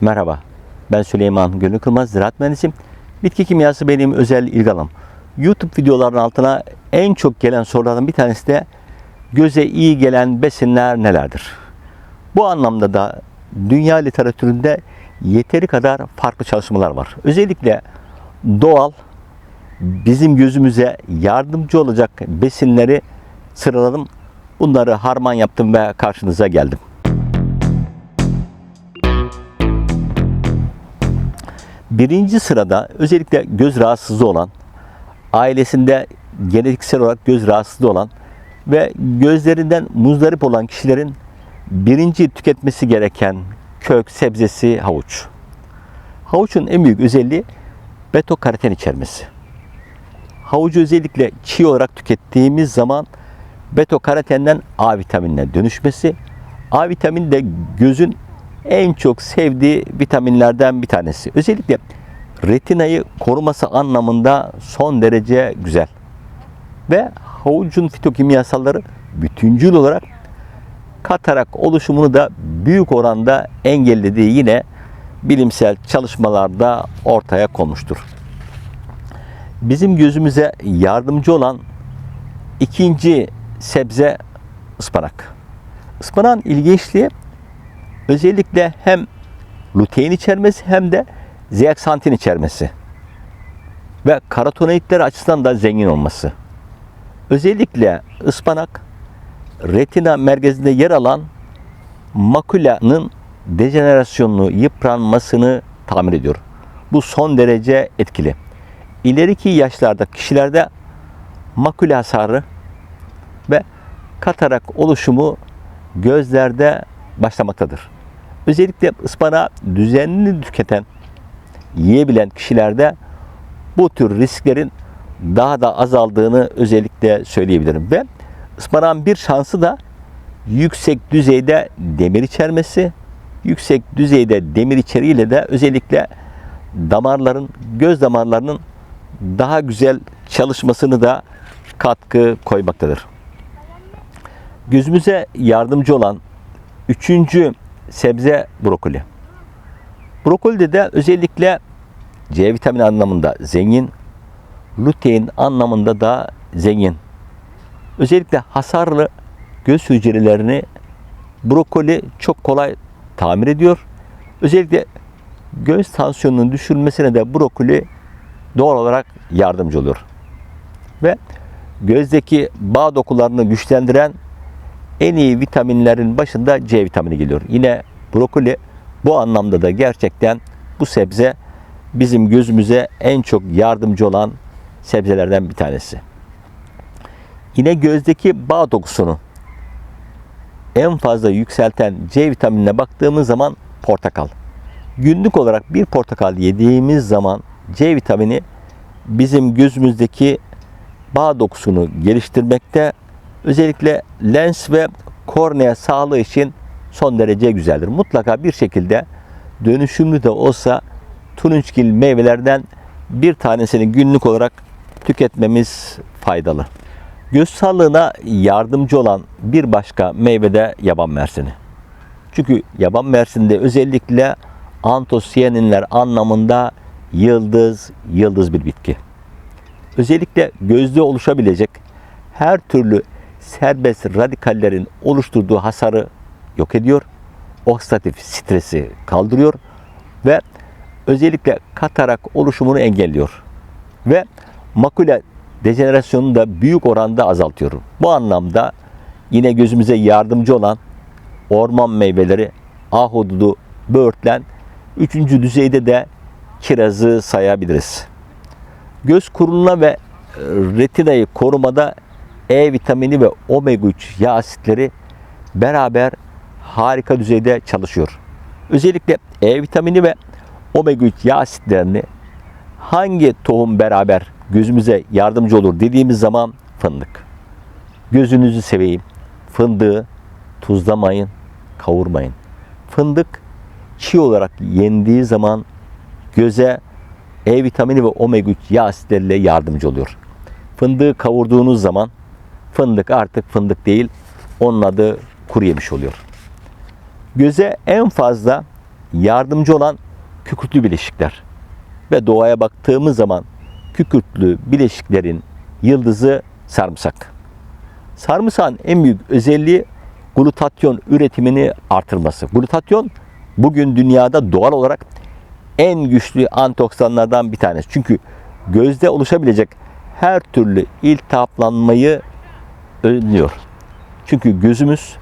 Merhaba, ben Süleyman Gönül Kılmaz, ziraat mühendisiyim. Bitki kimyası benim özel ilgi. YouTube videolarının altına en çok gelen sorulardan bir tanesi de göze iyi gelen besinler nelerdir? Bu anlamda da dünya literatüründe yeteri kadar farklı çalışmalar var. Özellikle doğal, bizim gözümüze yardımcı olacak besinleri sıraladım. Bunları harman yaptım ve karşınıza geldim. Birinci sırada özellikle göz rahatsızlığı olan, ailesinde genetiksel olarak göz rahatsızlığı olan ve gözlerinden muzdarip olan kişilerin birinci tüketmesi gereken kök sebzesi havuç. Havuçun en büyük özelliği beta karoten içermesi. Havucu özellikle çiğ olarak tükettiğimiz zaman beta karotenden A vitaminine dönüşmesi. A vitamini de gözün en çok sevdiği vitaminlerden bir tanesi. Özellikle retinayı koruması anlamında son derece güzel. Ve havucun fitokimyasalları bütüncül olarak katarak oluşumunu da büyük oranda engellediği yine bilimsel çalışmalarda ortaya konmuştur. Bizim gözümüze yardımcı olan ikinci sebze ıspanak. Ispanağın ilginçliği özellikle hem lutein içermesi hem de zeaksantin içermesi ve karotenoidler açısından da zengin olması. Özellikle ıspanak retina merkezinde yer alan makulanın dejenerasyonunu, yıpranmasını tamir ediyor. Bu son derece etkili. İleriki yaşlarda kişilerde makula hasarı ve katarak oluşumu gözlerde başlamaktadır. Özellikle ıspanağı düzenli tüketen, yiyebilen kişilerde bu tür risklerin daha da azaldığını özellikle söyleyebilirim. Ve ıspanağın bir şansı da yüksek düzeyde demir içermesi. Yüksek düzeyde demir içeriğiyle de özellikle damarların, göz damarlarının daha güzel çalışmasını da katkı koymaktadır. Gözümüze yardımcı olan üçüncü sebze brokoli. Brokolide de özellikle C vitamini anlamında zengin, lutein anlamında da zengin. Özellikle hasarlı göz hücrelerini brokoli çok kolay tamir ediyor. Özellikle göz tansiyonunun düşürülmesine de brokoli doğal olarak yardımcı olur. Ve gözdeki bağ dokularını güçlendiren en iyi vitaminlerin başında C vitamini geliyor. Yine brokoli bu anlamda da gerçekten bu sebze bizim gözümüze en çok yardımcı olan sebzelerden bir tanesi. Yine gözdeki bağ dokusunu en fazla yükselten C vitaminine baktığımız zaman portakal. Günlük olarak bir portakal yediğimiz zaman C vitamini bizim gözümüzdeki bağ dokusunu geliştirmekte özellikle lens ve kornea sağlığı için son derece güzeldir. Mutlaka bir şekilde dönüşümlü de olsa turunçgil meyvelerden bir tanesini günlük olarak tüketmemiz faydalı. Göz sağlığına yardımcı olan bir başka meyve de yaban mersini. Çünkü yaban mersinde özellikle antosiyaninler anlamında yıldız, yıldız bir bitki. Özellikle gözde oluşabilecek her türlü serbest radikallerin oluşturduğu hasarı yok ediyor. Oksidatif stresi kaldırıyor ve özellikle katarak oluşumunu engelliyor. Ve makule dejenerasyonunu da büyük oranda azaltıyor. Bu anlamda yine gözümüze yardımcı olan orman meyveleri, ahududu, böğürtlen, üçüncü düzeyde de kirazı sayabiliriz. Göz kuruluğuna ve e, retinayı korumada E vitamini ve omega 3 yağ asitleri beraber harika düzeyde çalışıyor. Özellikle E vitamini ve omega 3 yağ asitlerini hangi tohum beraber gözümüze yardımcı olur dediğimiz zaman fındık. Gözünüzü seveyim. Fındığı tuzlamayın, kavurmayın. Fındık çiğ olarak yendiği zaman göze E vitamini ve omega 3 yağ asitleriyle yardımcı oluyor. Fındığı kavurduğunuz zaman fındık artık fındık değil, onun adı kuru yemiş oluyor. Göze en fazla yardımcı olan kükürtlü bileşikler. Ve doğaya baktığımız zaman kükürtlü bileşiklerin yıldızı sarımsak. Sarımsağın en büyük özelliği glutatyon üretimini artırması. Glutatyon bugün dünyada doğal olarak en güçlü antioksidanlardan bir tanesi. Çünkü gözde oluşabilecek her türlü iltihaplanmayı önlüyor. Çünkü gözümüz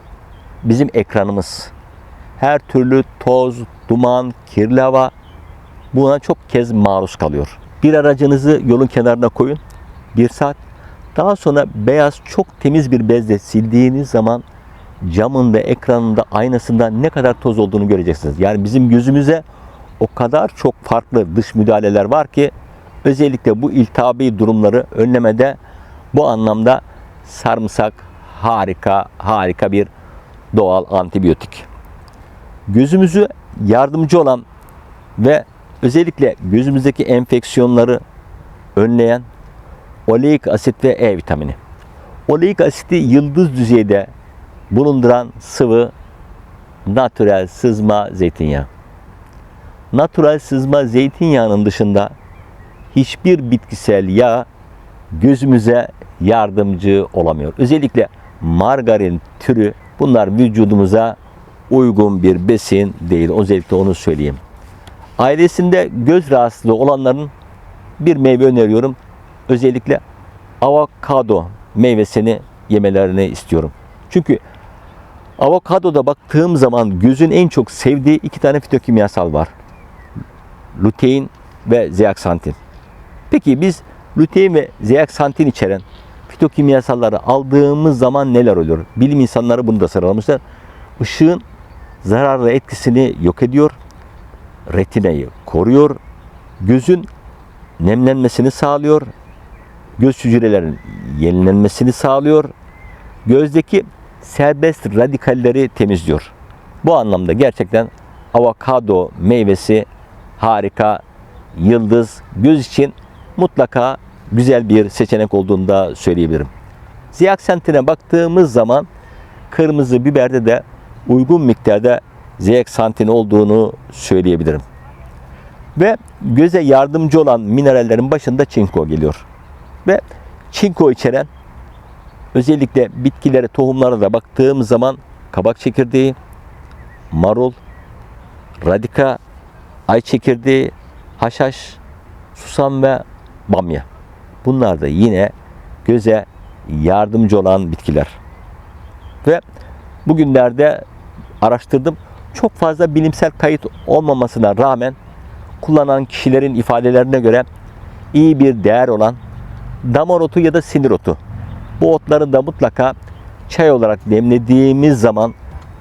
bizim ekranımız. Her türlü toz, duman, kirli hava buna çok kez maruz kalıyor. Bir aracınızı yolun kenarına koyun. Bir saat. Daha sonra beyaz çok temiz bir bezle sildiğiniz zaman camında, ekranında, aynasında ne kadar toz olduğunu göreceksiniz. Yani bizim gözümüze o kadar çok farklı dış müdahaleler var ki özellikle bu iltihabi durumları önlemede bu anlamda sarımsak harika, harika bir doğal antibiyotik. Gözümüzü yardımcı olan ve özellikle gözümüzdeki enfeksiyonları önleyen oleik asit ve E vitamini. Oleik asiti yıldız düzeyde bulunduran sıvı natürel sızma zeytinyağı. Natürel sızma zeytinyağının dışında hiçbir bitkisel yağ gözümüze yardımcı olamıyor. Özellikle margarin türü bunlar vücudumuza uygun bir besin değil. Özellikle onu söyleyeyim. Ailesinde göz rahatsızlığı olanların bir meyve öneriyorum. Özellikle avokado meyvesini yemelerini istiyorum. Çünkü avokadoda baktığım zaman gözün en çok sevdiği iki tane fitokimyasal var. Lutein ve zeaksantin. Peki biz lutein ve zeaksantin içeren fitokimyasalları aldığımız zaman neler oluyor? Bilim insanları bunu da sıralamışlar. Işığın zararlı etkisini yok ediyor. Retinayı koruyor. Gözün nemlenmesini sağlıyor. Göz hücrelerinin yenilenmesini sağlıyor. Gözdeki serbest radikalleri temizliyor. Bu anlamda gerçekten avokado meyvesi harika, yıldız, göz için mutlaka güzel bir seçenek olduğunu da söyleyebilirim. Zeaksantine baktığımız zaman kırmızı biberde de uygun miktarda zeaksantin olduğunu söyleyebilirim. Ve göze yardımcı olan minerallerin başında çinko geliyor. Ve çinko içeren özellikle bitkilere, tohumlara da baktığım zaman kabak çekirdeği, marul, radika, ay çekirdeği, haşhaş, susam ve bamya. Bunlar da yine göze yardımcı olan bitkiler. Ve bugünlerde araştırdım. Çok fazla bilimsel kayıt olmamasına rağmen kullanan kişilerin ifadelerine göre iyi bir değer olan damar otu ya da sinir otu. Bu otların da mutlaka çay olarak demlediğimiz zaman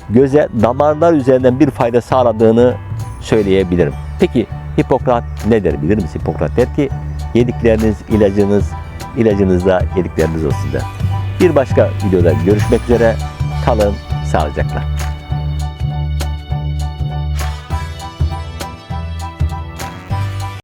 göze damarlar üzerinden bir fayda sağladığını söyleyebilirim. Peki Hipokrat ne der bilir misin? Hipokrat der ki yedikleriniz ilacınız, ilacınız da yedikleriniz olsun der. Bir başka videoda görüşmek üzere. Kalın sağlıcakla.